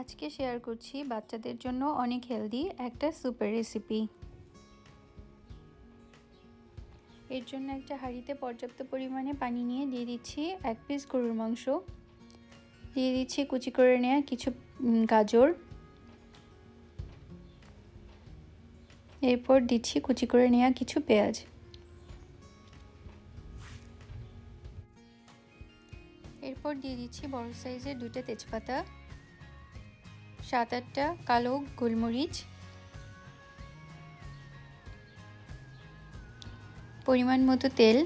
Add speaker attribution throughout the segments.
Speaker 1: আজকে শেয়ার করছি বাচ্চাদের জন্য অনেক হেলদি একটা সুপের রেসিপি এর জন্য একটা হাঁড়িতে পর্যাপ্ত পরিমাণে পানি নিয়ে দিয়ে দিচ্ছি এক পিস গরুর মাংস। দিয়ে দিচ্ছি কুচি করে নেওয়া কিছু গাজর। এরপর দিচ্ছি কুচি করে নেওয়া কিছু পেঁয়াজ। এরপর দিয়ে দিচ্ছি বড় সাইজের দুটো তেজপাতা। সাত আটটা কালো গোলমরিচ। পরিমাণ মতো তেল।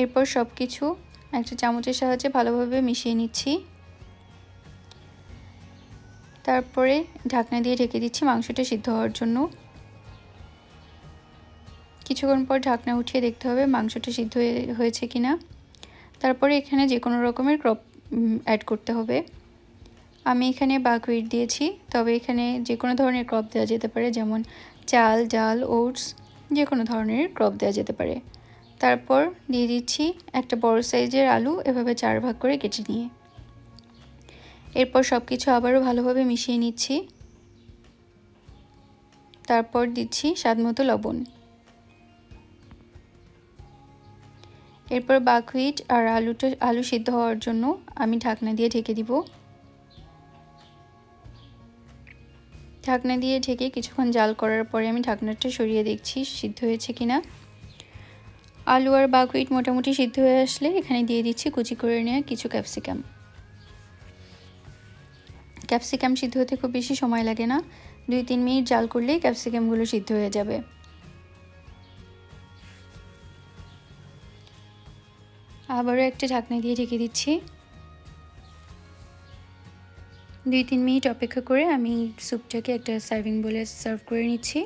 Speaker 1: এরপর সব কিছু একটা চামচের সাহায্যে ভালোভাবে মিশিয়ে নিচ্ছি। তারপরে ঢাকনা দিয়ে ঢেকে দিচ্ছি মাংসটা সিদ্ধ হওয়ার জন্য। কিছুক্ষণ পর ঢাকনা উঠিয়ে দেখতে হবে মাংসটা সিদ্ধ হয়েছে কিনা। তারপরে এখানে যে কোনো রকমের ক্রপ অ্যাড করতে হবে। আমি এখানে বাকউইট দিয়েছি, তবে এখানে যে কোনো ধরনের ক্রপ দেওয়া যেতে পারে, যেমন চাল, ডাল, ওটস যে কোনো ধরনের ক্রপ দেওয়া যেতে পারে। তারপর দিয়ে দিচ্ছি একটা বড় সাইজের আলু, এভাবে চার ভাগ করে কেটে নিয়ে। এরপর সব কিছু আবারও ভালোভাবে মিশিয়ে নিচ্ছি। তারপর দিচ্ছি স্বাদ মতো লবণ। এরপর বাকহুইট আর আলুটা, আলু সিদ্ধ হওয়ার জন্য আমি ঢাকনা দিয়ে ঢেকে দিব। ঢাকনা দিয়ে ঢেকে কিছুক্ষণ জাল করার পরে আমি ঢাকনাটা সরিয়ে দেখছি সিদ্ধ হয়েছে কি না আলু আর বাকুইট মোটামুটি সিদ্ধ হয়ে আসলে এখানে দিয়ে দিচ্ছি কুচি করে নেওয়া কিছু ক্যাপসিকাম। ক্যাপসিকাম সিদ্ধ হতে খুব বেশি সময় লাগে না, দুই তিন মিনিট জাল করলেই ক্যাপসিকামগুলো সিদ্ধ হয়ে যাবে। আবারও একটা ঢাকনা দিয়ে ঢেকে দিচ্ছি। দুই তিন মিনিট অপেক্ষা করে আমি স্যুপটাকে একটা সার্ভিং বলে সার্ভ করে নিচ্ছি।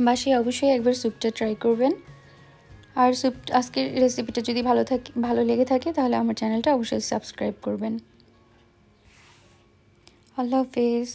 Speaker 1: বাসি অবশ্যই একবার স্যুপটা ট্রাই করবেন। আর স্যুপ, আজকের রেসিপিটা যদি ভালো থাকে, ভালো লেগে থাকে তাহলে আমার চ্যানেলটা অবশ্যই সাবস্ক্রাইব করবেন। আল্লাহ হাফেজ।